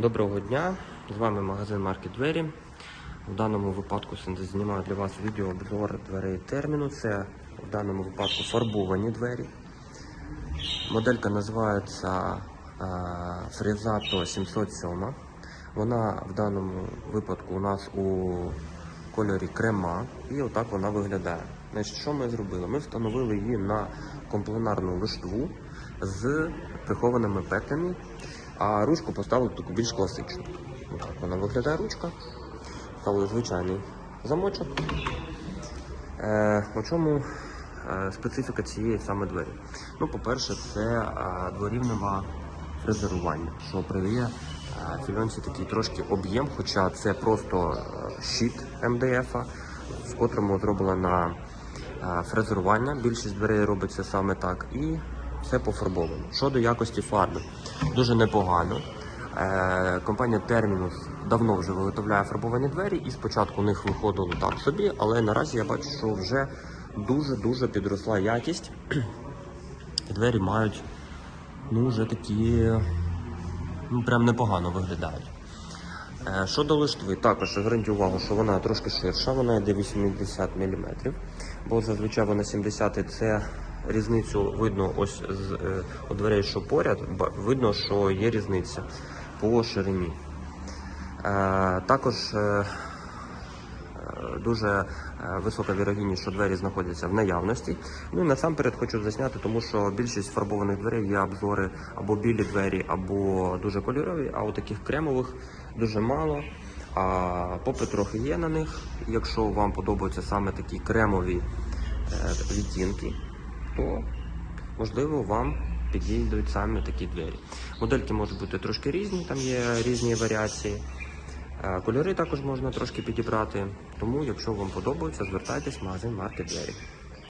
Доброго дня! З вами магазин Маркет Двері. В даному випадку знімаю для вас відео обзор дверей терміну. Це в даному випадку фарбовані двері. Моделька називається е, Frezato 707. Вона в даному випадку у нас у кольорі крема і отак вона виглядає. Значить, що ми зробили? Ми встановили її на комплементарну лиштву з прихованими петлями, а ручку поставили таку більш класичну. Отак вона виглядає ручка. Ставили звичайний замочок. Е, у чому е, специфіка цієї саме двері? Ну, по-перше, це е, дворівневе фрезерування, що придає е, фільонці такий трошки об'єм, хоча це просто щит МДФ, в котрому зроблено фрезерування. Більшість дверей робиться саме так. І все пофарбовано. Щодо якості фарби, дуже непогано. Е, Компанія Terminus давно вже виготовляє фарбовані двері, і спочатку у них виходило так собі, але наразі я бачу, що вже дуже-дуже підросла якість. Двері мають ну, вже такі ну, прям непогано виглядають. Е, Щодо лиштви, також зверніть увагу, що вона трошки ширша, вона йде 80 мм, бо зазвичай вона 70 це різницю видно ось з е, у дверей, що поряд, видно, що є різниця по ширині. Е, Також е, дуже е, висока вірогідність, що двері знаходяться в наявності. Ну і насамперед хочу засняти, тому що більшість фарбованих дверей є обзори або білі двері, або дуже кольорові, а у таких кремових дуже мало. А попит трохи є на них. Якщо вам подобаються саме такі кремові е, відтінки, то можливо вам підійдуть саме такі двері. Модельки можуть бути трошки різні, там є різні варіації. Е, Кольори також можна трошки підібрати. Тому, якщо вам подобається, звертайтесь в магазин марки Двері.